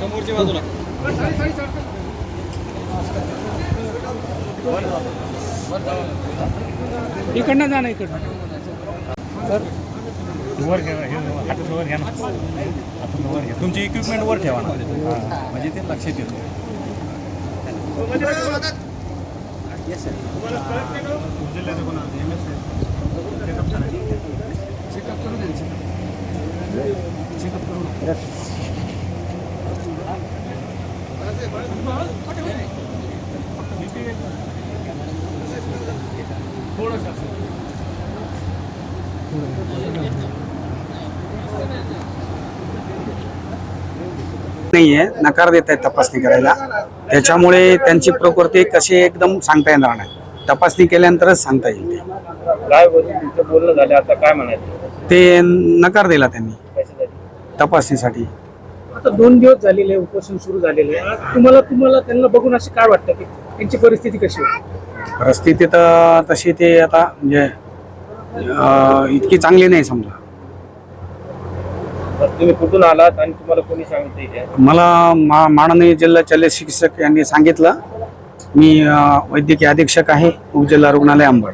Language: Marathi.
समोरच्या बाजूला. इकडनं जा ना इकडनं वर घ्या वर घ्या ना. वर घ्या. तुमची इक्विपमेंट वर ठेवा ना. म्हणजे ते लक्षात येतो. जिल्ह्याचं कोण एम एस नाहीये नकार देत आहेत तपासणी करायला. त्याच्यामुळे त्यांची प्रकृती कशी एकदम सांगता येणार नाही. तपासणी केल्यानंतरच सांगता येईल ते. काय बोलणं झालं आता काय म्हणायचं? ते नकार दिला त्यांनी. तपासणीसाठी. आता दोन दिवस झालेले आहे, उपोषण सुरू झालेले आहे. आज तुम्हाला तुम्हाला त्यांना बघून असे काय वाटतं की त्यांची परिस्थिती कशी होती परिस्थिती तर तशी ते आता म्हणजे अं, इतकी चांगली नाही समजा. तुम्ही कुठून आलात आणि तुम्हाला कोणी सांगितलं इथे मला मा माननीय जिल्हा शल्य चिकित्सक यांनी सांगितलं. मी अं, वैद्यकीय अधीक्षक आहे उपजिल्हा रुग्णालय अंबड.